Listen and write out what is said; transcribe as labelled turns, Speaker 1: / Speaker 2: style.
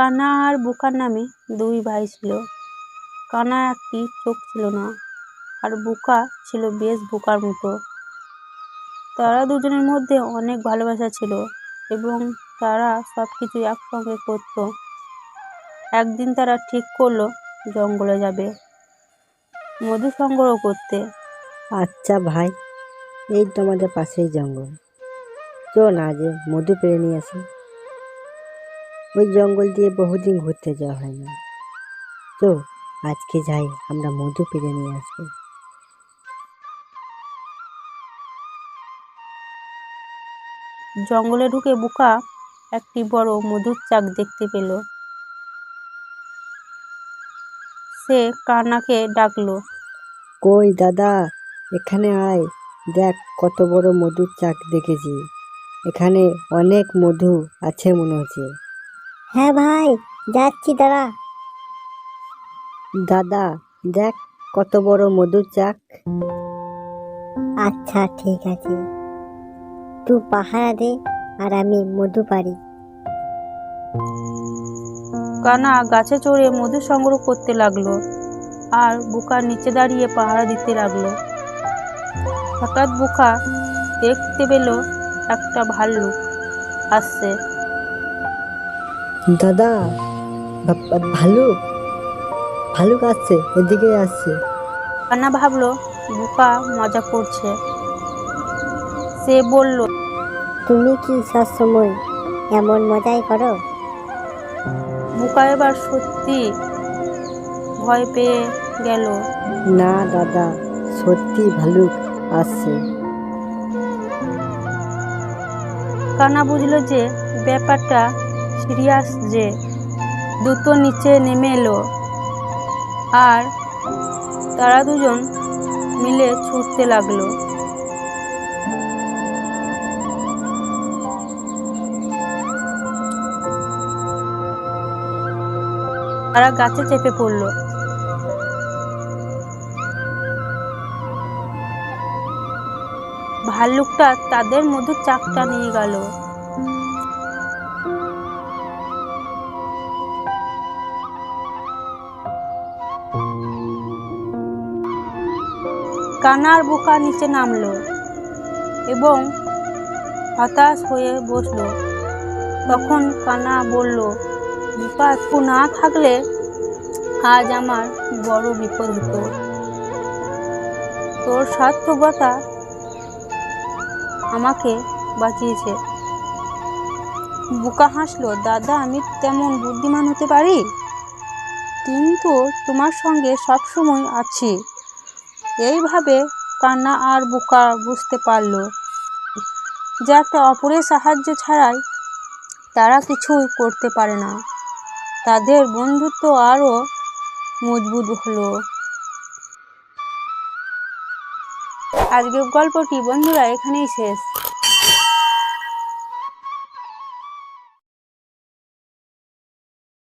Speaker 1: কানা আর বুকার নামে দুই ভাই ছিল। কানা একটি চোখ ছিল না, আর বুকা ছিল বেশ বুকার মতো। তারা দুজনের মধ্যে অনেক ভালোবাসা ছিল এবং তারা সব কিছু একসঙ্গে করত। একদিন তারা ঠিক করল জঙ্গলে যাবে, মধু সংগ্রহ করতে।
Speaker 2: আচ্ছা ভাই, এই তো আমাদের পাশেই জঙ্গল। চল যে মধু পেরে নিয়ে আসি। ওই জঙ্গল দিয়ে বহুদিন ঘুরতে যাওয়া হয় না। তো আজকে যাই আমরা মধু পেরে নিয়ে আসব।
Speaker 1: জঙ্গলে ঢুকে বুকা একটি বড় মধুর চাক দেখতে পেল। সে কান্নাকে ডাকলো।
Speaker 2: কই দাদা এখানে আয়। দেখ কত বড় মধুর চাক দেখেছি। এখানে অনেক মধু আছে মনে হচ্ছে।
Speaker 3: হ্যাঁ ভাই যাচ্ছি দাঁড়া।
Speaker 2: দাদা দেখ কত বড় মধুর চাক।
Speaker 3: আচ্ছা ঠিক আছে। তুই পাহারা দে আর আমি মধু পারি
Speaker 1: কানা গাছে চড়ে মধু সংগ্রহ করতে লাগল আর বুকার নিচে দাঁড়িয়ে পাহারা দিতে লাগল। হঠাৎ বুকা দেখতে পেল একটা ভাল্লুক আসছে।
Speaker 2: দাদা ভালুক। ভালুক আসছে এদিকে আসছে।
Speaker 1: কানা ভাবলো বুকা মজা করছে। সে বলল
Speaker 3: তুমি কি সবসময় এমন মজাই করো?
Speaker 1: বুকা এবার সত্যি ভয় পেয়ে গেল।
Speaker 2: না দাদা সত্যি ভালুক আসছে।
Speaker 1: কানা বুঝলো যে ব্যাপারটা সিরিয়াস যে দ্রুত নিচে নেমে এলো আর তারা দুজন মিলে ছুটতে লাগল। তারা গাছে চেপে পড়ল। ভাল্লুকটা তাদের মধ্যে চাকটা নিয়ে গেল। কানার বোকা নিচে নামলো এবং হতাশ হয়ে বসল। তখন কানা বলল তুই না থাকলে আজ আমার বড় বিপদ হতো। তোর স্বার্থকতা আমাকে বাঁচিয়েছে বোকা হাসলো, দাদা, আমি তেমন বুদ্ধিমান হতে পারি? কিন্তু তোমার সঙ্গে সবসময় আছি। এইভাবে কান্না আর বোকা বুঝতে পারল। যে একটা অপরের সাহায্য ছাড়াই তারা কিছুই করতে পারে না। তাদের বন্ধুত্ব আরও মজবুত হলো। আজকের গল্পটি বন্ধুরা এখানেই শেষ।